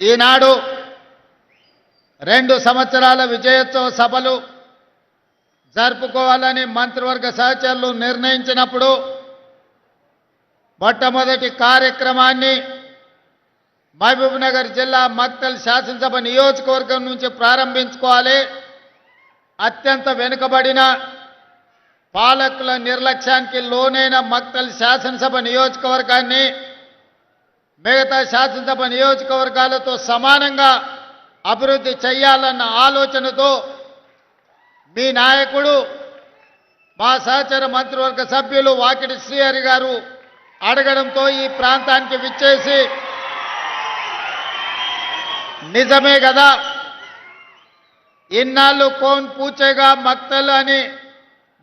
ఈనాడు రెండు సంవత్సరాల విజయోత్సవ సభలు జరుపుకోవాలని మంత్రివర్గ సహచరులు నిర్ణయించినప్పుడు మొట్టమొదటి కార్యక్రమాన్ని మహబూబ్నగర్ జిల్లా మక్తల్ శాసనసభ నియోజకవర్గం నుంచి ప్రారంభించుకోవాలి. అత్యంత వెనుకబడిన పాలకుల నిర్లక్ష్యానికి లోనైన మక్తల్ శాసనసభ నియోజకవర్గాన్ని మిగతా శాసనసభ నియోజకవర్గాలతో సమానంగా అభివృద్ధి చేయాలన్న ఆలోచనతో మీ నాయకుడు మా సహచర మంత్రివర్గ సభ్యులు వాకిటి శ్రీహరి గారు అడగడంతో ఈ ప్రాంతానికి విచ్చేసి నిజమే కదా? ఇన్నాళ్ళు కోన్ పూచేగా మక్తలు అని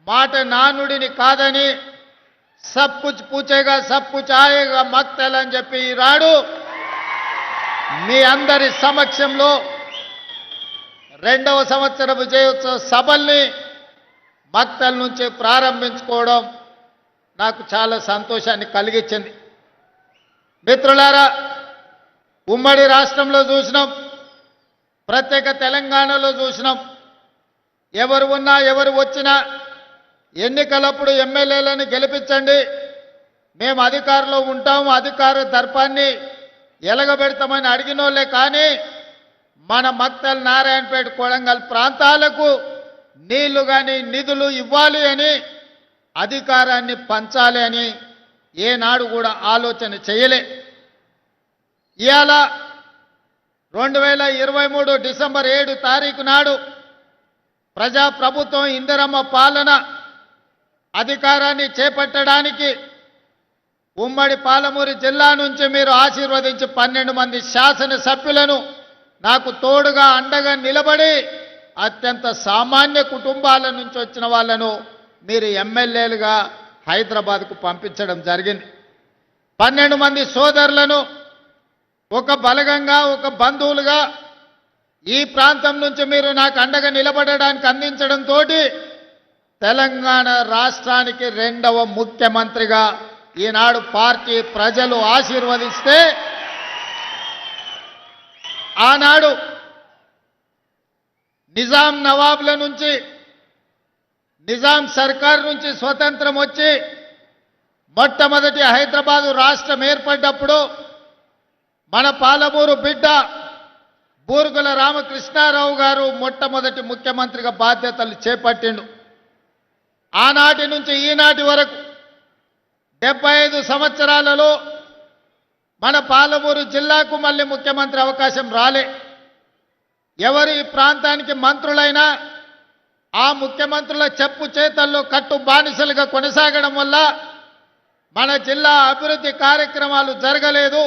మాట నానుడిని కాదని సబ్ కుచ్ పూచేగా సబ్ కుచ్ ఆయేగా మక్తల్ అని చెప్పి రాడు మీ అందరి సమక్షంలో రెండవ సంవత్సర విజయోత్సవ సభల్ని మక్తల్ నుంచి ప్రారంభించుకోవడం నాకు చాలా సంతోషాన్ని కలిగించింది. మిత్రులారా ఉమ్మడి రాష్ట్రంలో చూసినాం ప్రత్యేక తెలంగాణలో చూసినాం. ఎవరు ఉన్నా ఎవరు వచ్చినా ఎన్నికలప్పుడు ఎమ్మెల్యేలను గెలిపించండి. మేము అధికారంలో ఉంటాము అధికార దర్పాన్ని ఎలగబెడతామని అడిగినోళ్ళే కానీ మన మక్తల్ నారాయణపేట కొడంగల్ ప్రాంతాలకు నీళ్ళు కానీ నిధులు ఇవ్వాలి అని అధికారాన్ని పంచాలి అని ఏనాడు కూడా ఆలోచన చేయలే. ఇవాళ రెండు వేల ఇరవై మూడు డిసెంబర్ ఏడు తారీఖు నాడు ప్రజాప్రభుత్వం ఇందిరమ్మ పాలన అధికారాన్ని చేపట్టడానికి ఉమ్మడి పాలమూరు జిల్లా నుంచి మీరు ఆశీర్వదించి పన్నెండు మంది శాసనసభ్యులను నాకు తోడుగా అండగా నిలబడి అత్యంత సామాన్య కుటుంబాల నుంచి వచ్చిన వాళ్ళను మీరు ఎమ్మెల్యేలుగా హైదరాబాద్కు పంపించడం జరిగింది. పన్నెండు మంది సోదరులను ఒక బలగంగా ఒక బంధువులుగా ఈ ప్రాంతం నుంచి మీరు నాకు అండగా నిలబడడానికి అందించడంతో తెలంగాణ రాష్ట్రానికి రెండవ ముఖ్యమంత్రిగా ఈనాడు పార్టీ ప్రజలు ఆశీర్వదిస్తే ఆనాడు నిజాం నవాబుల నుంచి నిజాం సర్కార్ నుంచి స్వతంత్రం వచ్చి మొట్టమొదటి హైదరాబాదు రాష్ట్రం ఏర్పడ్డప్పుడు మన పాలమూరు బిడ్డ బూరుగుల రామకృష్ణారావు గారు మొట్టమొదటి ముఖ్యమంత్రిగా బాధ్యతలు చేపట్టిండు. ఆనాటి నుంచి ఈనాటి వరకు డెబ్బై ఐదు సంవత్సరాలలో మన పాలమూరు జిల్లాకు మళ్ళీ ముఖ్యమంత్రి అవకాశం రాలే. ఎవరు ఈ ప్రాంతానికి మంత్రులైనా ఆ ముఖ్యమంత్రుల చెప్పు చేతల్లో కట్టు బానిసలుగా కొనసాగడం వల్ల మన జిల్లా అభివృద్ధి కార్యక్రమాలు జరగలేదు.